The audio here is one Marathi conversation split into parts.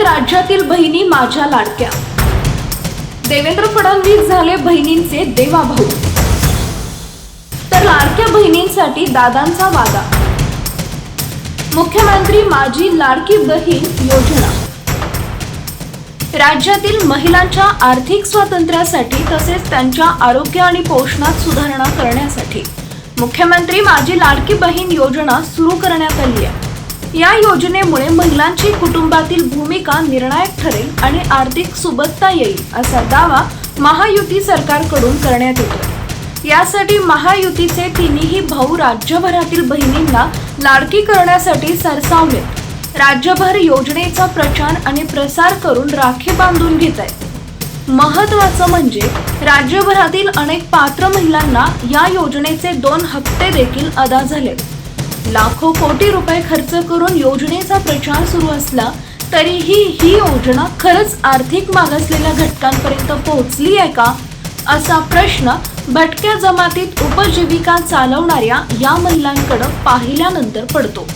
आहेत राज्यातील बहिणी माझ्या लाडक्या. देवेंद्र फडणवीस झाले बहिणींचे देवाभाऊ. तर लाडक्या बहिणींसाठी दादांचा वादा. मुख्यमंत्री माझी लाडकी बहीण योजना. राज्यातील महिलांच्या आर्थिक स्वातंत्र्यासाठी तसेच त्यांच्या आरोग्य आणि पोषणात सुधारणा करण्यासाठी मुख्यमंत्री माझी लाडकी बहीण योजना सुरू करण्यात आली आहे. या योजनेमुळे महिलांची कुटुंबातील भूमिका निर्णायक ठरेल आणि आर्थिक सुबत्ता येईल असा दावा महायुती सरकारकडून करण्यात येतो यासाठी महायुतीचे तिन्ही भाऊ राज्यभरातील बहिणींना लाडकी करण्यासाठी सरसावलेत राज्यभर योजनेचा प्रचार आणि प्रसार करून राखी बांधून घेत आहेत महत्वाचं म्हणजे राज्यभरातील अनेक पात्र महिलांना या योजनेचे दोन हप्ते देखील अदा झाले लाखो कोटी रुपये खर्च करून योजनेचा प्रचार सुरू असला तरीही ही योजना खरंच आर्थिक मागासलेल्या घटकांपर्यंत पोहोचली आहे का? असा प्रश्न भटक्या जमातीत उपजीविका चालवणाऱ्या या महिलांकडे पाहिल्यानंतर पडतो.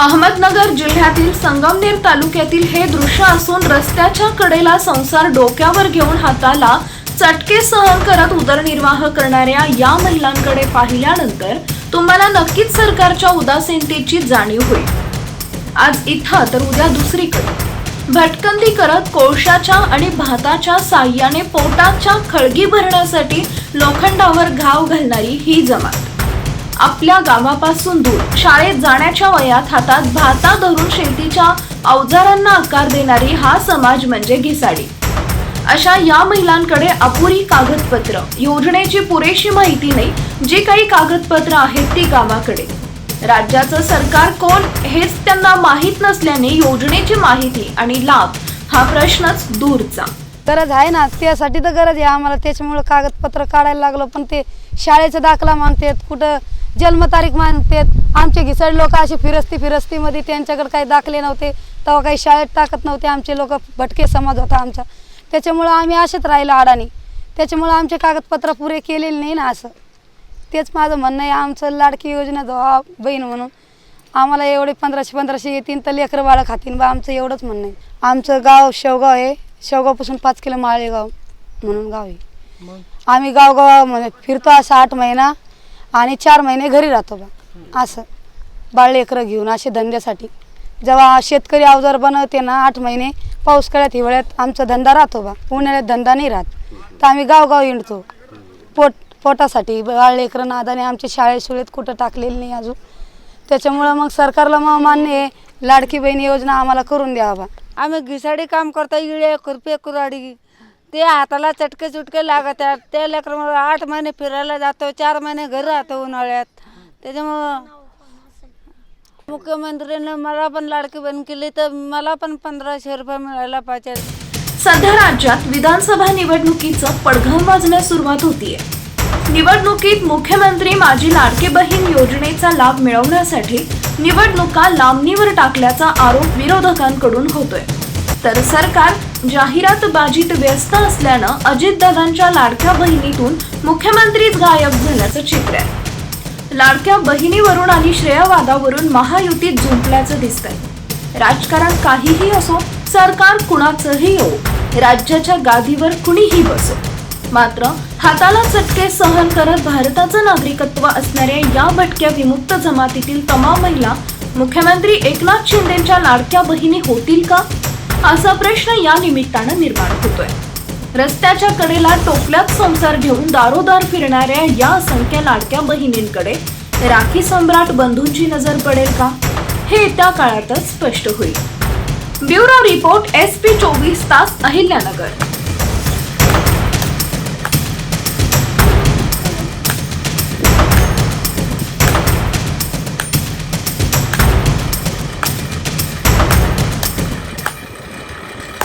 अहमदनगर जिल्ह्यातील संगमनेर तालुक्यातील हे दृश्य असून रस्त्याच्या कडेला संसार डोक्यावर घेऊन हाताला चटके सहन करत उदरनिर्वाह करणाऱ्या या महिलांकडे पाहिल्यानंतर तुम्हाला नक्कीच सरकारच्या उदासीनतेची जाणीव होईल. आज इथं तर उद्या दुसरीकडे. भटकंती करत कोळशाच्या आणि भाताच्या साह्याने पोटाच्या खळगी भरण्यासाठी लोखंडावर घाव घालणारी ही जमात. आपल्या गावापासून दूर शाळेत जाण्याच्या वयात हातात भाता धरून शेतीच्या अवजारांना आकार देणारी हा समाज म्हणजे घिसाडी. अशा या महिलांकडे अपुरी कागदपत्र. योजनेची पुरेशी माहिती नाही. जी काही कागदपत्र आहेत ती गावाकडे. राज्याचं सरकार कोण हेच त्यांना माहीत नसल्याने योजनेची माहिती आणि लाभ हा प्रश्नच दूरचा. गरज आहे ना त्यासाठी तर गरज आहे आम्हाला. त्याच्यामुळं कागदपत्र काढायला लागलो पण ते शाळेचा दाखला मागतात कुठं जन्मतारीख मागतात आमचे घिसड लोक असे फिरस्ती फिरस्तीमध्ये त्यांच्याकडे काही दाखले नव्हते. तेव्हा काही शाळेत टाकत नव्हते. आमचे लोक भटके समाज होता आमचा. त्याच्यामुळं आम्ही असेच राहिलो अडाणी. त्याच्यामुळं आमचे कागदपत्र पुरे केलेले नाही ना असं. तेच माझं म्हणणं आहे आमचं लाडकी योजना दवा बहीण म्हणून आम्हाला एवढे पंधराशे पंधराशे येतील तर लेकरं बाळं खातील बा आमचं एवढंच म्हणणं आहे. आमचं गाव शेवगाव आहे. शेवगावपासून पाच किलो माळेगाव म्हणून गाव आहे. आम्ही गावगाव म्हणजे फिरतो असं आठ महिना आणि चार महिने घरी राहतो बा. असं. बाळ लेकरं घेऊन असे धंद्यासाठी. जेव्हा शेतकरी अवजार बनवते ना आठ महिने पाऊस काळात हिवाळ्यात आमचा धंदा राहतो बा. उन्हाळ्यात धंदा नाही राहत. तर आम्ही गावगाव हिंडतो. पोट पोटासाठी बाळ लेकरं नादाने आमच्या शाळेत शुळेत कुठं टाकलेली नाही अजून. त्याच्यामुळं मग सरकारला मग मान्य आहे लाडकी बहीण योजना आम्हाला करून द्यावा बा. आम्ही घिसाडी काम करतो इळे खुरपे कुराडी ते हाताला चटके चुटके लागत आहेत त्या लेकरामुळे आठ महिने फिरायला जातो चार महिने घरी राहतो उन्हाळ्यात. त्याच्यामुळं मुख्यमंत्र्यांनी मला पण लाडकी बन केली तर मला पण पंधराशे रुपये मिळायला पाहिजे. सध्या राज्यात विधानसभा निवडणुकीचं पडघम वाजण्यास सुरुवात होतीये. निवडणुकीत मुख्यमंत्री माझी लाडकी बहीण योजनेचा लाभ मिळवण्यासाठी निवडणुका लांबणीवर टाकल्याचा आरोप विरोधकांकडून होतोय. तर सरकार जाहिरातबाजीत व्यस्त असल्यानं अजितदादांच्या लाडक्या बहिणीतून मुख्यमंत्रीच गायब झाल्याचं चित्र आहे. लाडक्या बहिणीवरून आणि श्रेयवादावरून महायुतीत जुंपल्याचं दिसतंय. राजकारण काहीही असो सरकार कुणाचंही येऊ राज्याच्या गादीवर कुणीही बसो. मात्र हाताला चटके सहन करत भारताचं नागरिकत्व असणाऱ्या या भटक्या विमुक्त जमातीतील तमाम महिला मुख्यमंत्री एकनाथ शिंदेच्या लाडक्या बहिणी होतील का? असा प्रश्न या निमित्तानं निर्माण होतोय. रस्त्याच्या कडेला टोपल्यात संसार घेऊन दारोदार फिरणाऱ्या या असंख्य लाडक्या बहिणींकडे राखी सम्राट बंधूंची नजर पडेल का? हे येत्या काळातच स्पष्ट होईल. ब्युरो रिपोर्ट एस पी चोवीस तास अहिल्यानगर.